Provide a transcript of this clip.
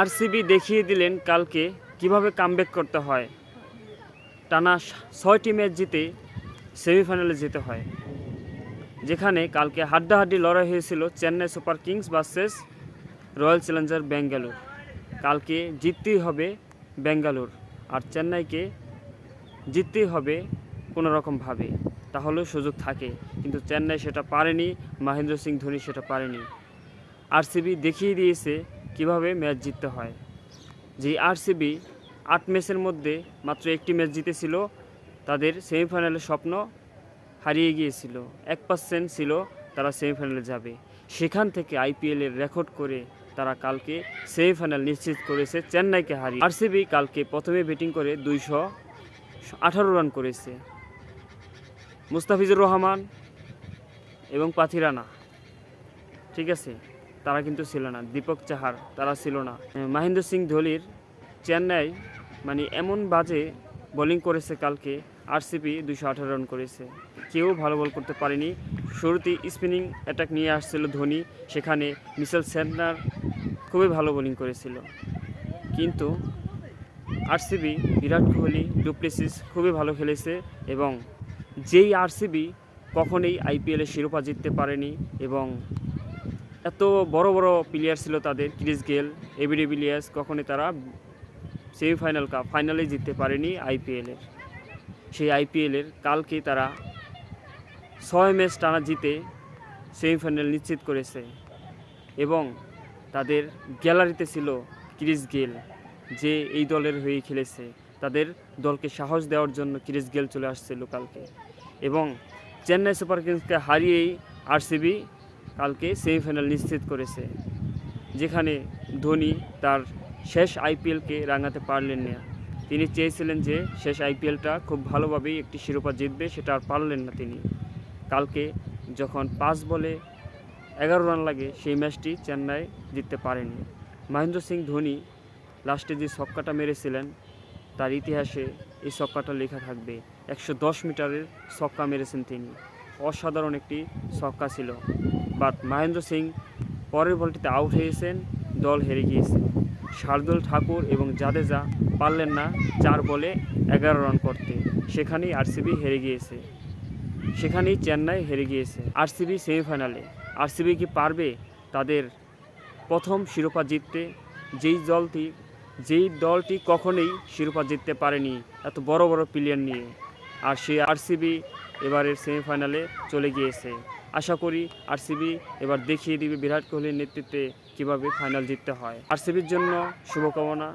RCB দেখিয়ে দিলেন কালকে কীভাবে কামব্যাক করতে হয়। টানা ছয়টি ম্যাচ জিতে সেমিফাইনালে যেতে হয়। যেখানে কালকে হাড্ডাহাড্ডি লড়াই হয়েছিল Chennai Super Kings versus Royal Challenger Bangalore. কালকে জিততেই হবে ব্যাঙ্গালোর আর চেন্নাইকে জিততেই হবে কোনো রকমভাবে তাহলেও সুযোগ থাকে, কিন্তু চেন্নাই সেটা পারেনি, মহেন্দ্র সিং ধোনি সেটা পারেনি। আরসিবি দেখিয়ে দিয়েছে কীভাবে ম্যাচ জিততে হয়? যে আরসিবি আট ম্যাচের মধ্যে মাত্র একটি ম্যাচ জিতেছিল, তাদের সেমিফাইনালের স্বপ্ন হারিয়ে গিয়েছিল। এক পার্সেন্ট ছিল তারা সেমিফাইনালে যাবে। সেখান থেকে আইপিএলের রেকর্ড করে তারা কালকে সেমিফাইনাল নিশ্চিত করেছে চেন্নাইকে হারিয়ে। আরসিবি কালকে প্রথমে ব্যাটিং করে দুইশো আঠারো রান করেছে। মুস্তাফিজুর রহমান এবং পাথিরানা। ঠিক আছে? তারা কিন্তু ছিল না। দীপক চাহার তারা ছিল না। মহেন্দ্র সিং ধোনির চেন্নাই মানে এমন বাজে বোলিং করেছে কালকে আরসিপি দুশো আঠারো রান করেছে। কেউ ভালো বল করতে পারেনি। শুরুতেই স্পিনিং অ্যাটাক নিয়ে আসছিল ধোনি। সেখানে মিসেল সেন্টার খুবই ভালো বোলিং করেছিল। কিন্তু আরসিবি বিরাট কোহলি, ডুপ্লেসিস খুবই ভালো খেলেছে এবং যেই আরসিবি কখনোই আইপিএলে শিরোপা জিততে পারেনি এবং এত বড় বড় প্লেয়ার ছিল তাদের, ক্রিস গেল, এবিডি বিলিয়াস, কখনোই তারা সেমিফাইনাল কাপ ফাইনালে জিততে পারেনি আইপিএলের সেই আইপিএলের কালকে তারা ছয় ম্যাচ টানা জিতে সেমিফাইনাল নিশ্চিত করেছে এবং তাদের গ্যালারিতে ছিল ক্রিস গেল, যে এই দলের হয়ে খেলেছে। তাদের দলকে সাহস দেওয়ার জন্য ক্রিস গেল চলে আসছিল কালকে এবং চেন্নাই সুপার কিংসকে হারিয়েই আরসিবি কালকে সেমিফাইনাল নিশ্চিত করেছে, যেখানে ধোনি তার শেষ আইপিএলকে রাঙাতে পারলেন না। তিনি চেয়েছিলেন যে শেষ আইপিএলটা খুব ভালোভাবেই একটি শিরোপা জিতবে, সেটা আর পারলেন না তিনি। কালকে যখন পাঁচ বলে এগারো রান লাগে, সেই ম্যাচটি চেন্নাই জিততে পারেনি। মহেন্দ্র সিং ধোনি লাস্টে যে ছক্কাটা মেরেছিলেন, তার ইতিহাসে এই ছক্কাটা লেখা থাকবে। একশো দশ মিটারের ছক্কা মেরেছেন তিনি। অসাধারণ একটি ছক্কা ছিল। বাট মহেন্দ্র সিং পরের বলটিতে আউট হয়েছেন দল হেরে গিয়েছে। শার্দুল ঠাকুর এবং জাদেজা পারলেন না চার বলে এগারো রান করতে। সেখানেই আরসিবি হেরে গিয়েছে। সেখানেই চেন্নাই হেরে গিয়েছে। আরসিবি সেমিফাইনালে আরসিবি কি পারবে? তাদের প্রথম শিরোপা জিততে যেই দলটি যেই দলটি কখনোই শিরোপা জিততে পারেনি, এত বড় বড় প্লেয়ার নিয়ে। আর সেই আরসিবি এবারের সেমিফাইনালে চলে গিয়েছে। আশা করি আরসিবি এবার দেখিয়ে দিবে বিরাট কোহলির নেতৃত্বে কীভাবে ফাইনাল জিততে হয়। আরসিবির জন্য শুভকামনা।